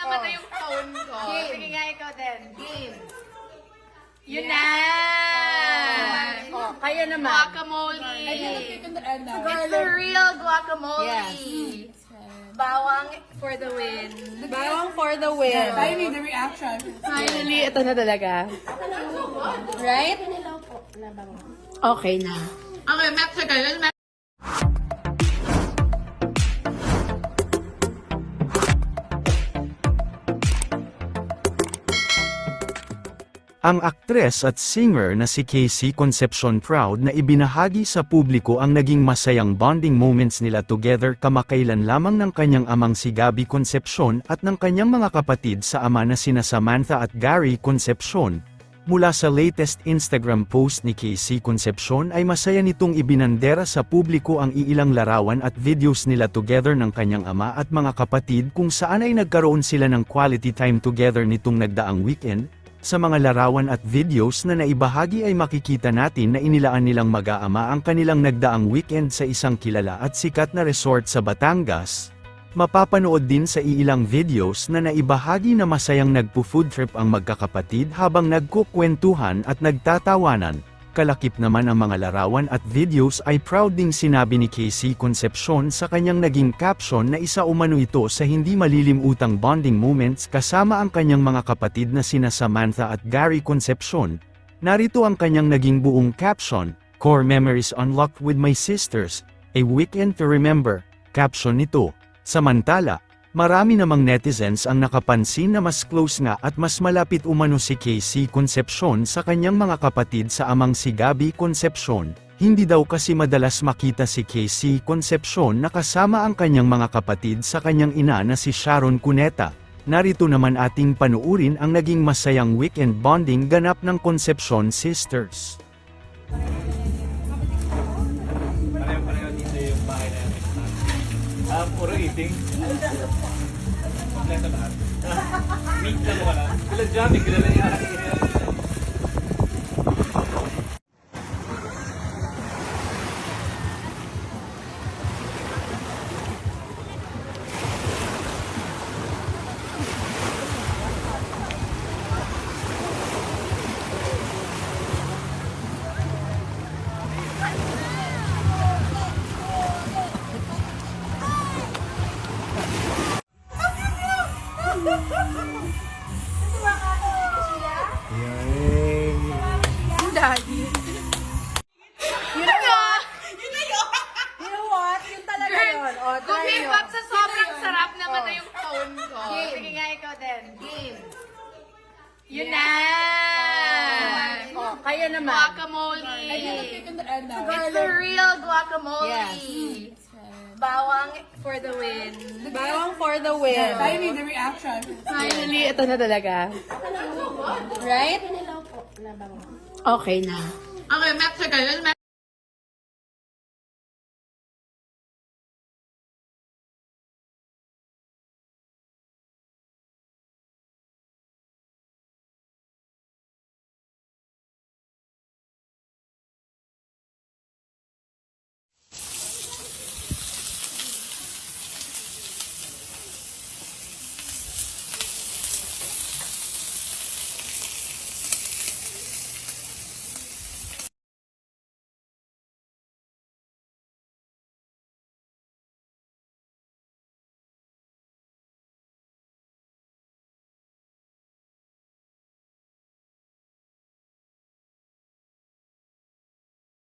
Namatay yung phone ko. Game. Sige nga, ikaw din. Game. Yun na! Oh, kaya naman. Guacamole! It's a real guacamole! Bawang for the win. Bawang for the win. I need the reaction. Finally, ito na talaga. Right? Okay na. Okay, Mexico. Ang aktres at singer na si Casey Concepcion proud na ibinahagi sa publiko ang naging masayang bonding moments nila together kamakailan lamang ng kanyang amang si Gabby Concepcion at ng kanyang mga kapatid sa ama na sina Samantha at Gary Concepcion. Mula sa latest Instagram post ni Casey Concepcion ay masaya nitong ibinandera sa publiko ang iilang larawan at videos nila together ng kanyang ama at mga kapatid kung saan ay nagkaroon sila ng quality time together nitong nagdaang weekend, sa mga larawan at videos na naibahagi ay makikita natin na inilaan nilang mag-aama ang kanilang nagdaang weekend sa isang kilala at sikat na resort sa Batangas. Mapapanood din sa iilang videos na naibahagi na masayang nagpo-food trip ang magkakapatid habang nagkukwentuhan at nagtatawanan. Kalakip naman ang mga larawan at videos ay proud ding sinabi ni Casey Concepcion sa kanyang naging caption na isa umano ito sa hindi malilimutang bonding moments kasama ang kanyang mga kapatid na sina Samantha at Gary Concepcion. Narito ang kanyang naging buong caption, Core Memories Unlocked with My Sisters, A Weekend to Remember, caption nito. Samantala, marami namang netizens ang nakapansin na mas close nga at mas malapit umano si Casey Concepcion sa kanyang mga kapatid sa amang si Gabby Concepcion. Hindi daw kasi madalas makita si Casey Concepcion na kasama ang kanyang mga kapatid sa kanyang ina na si Sharon Cuneta. Narito naman ating panuurin ang naging masayang weekend bonding ganap ng Concepcion Sisters. Ah, puro eating. Kompleto lahat. Meat lang wala. Sila Johnny, kilala niya. You know what? Yun talaga yun. Oh, try nyo. up sa sobrang sarap namatay yung phone ko. Game. Sige nga, ikaw din. Game. Yun na! Oh, kaya naman. Guacamole! It's a real guacamole! Bawang for the win. Bawang for the win. I need the reaction. Finally, ito na talaga. Right? Okay na. Okay, Mexico. Yun,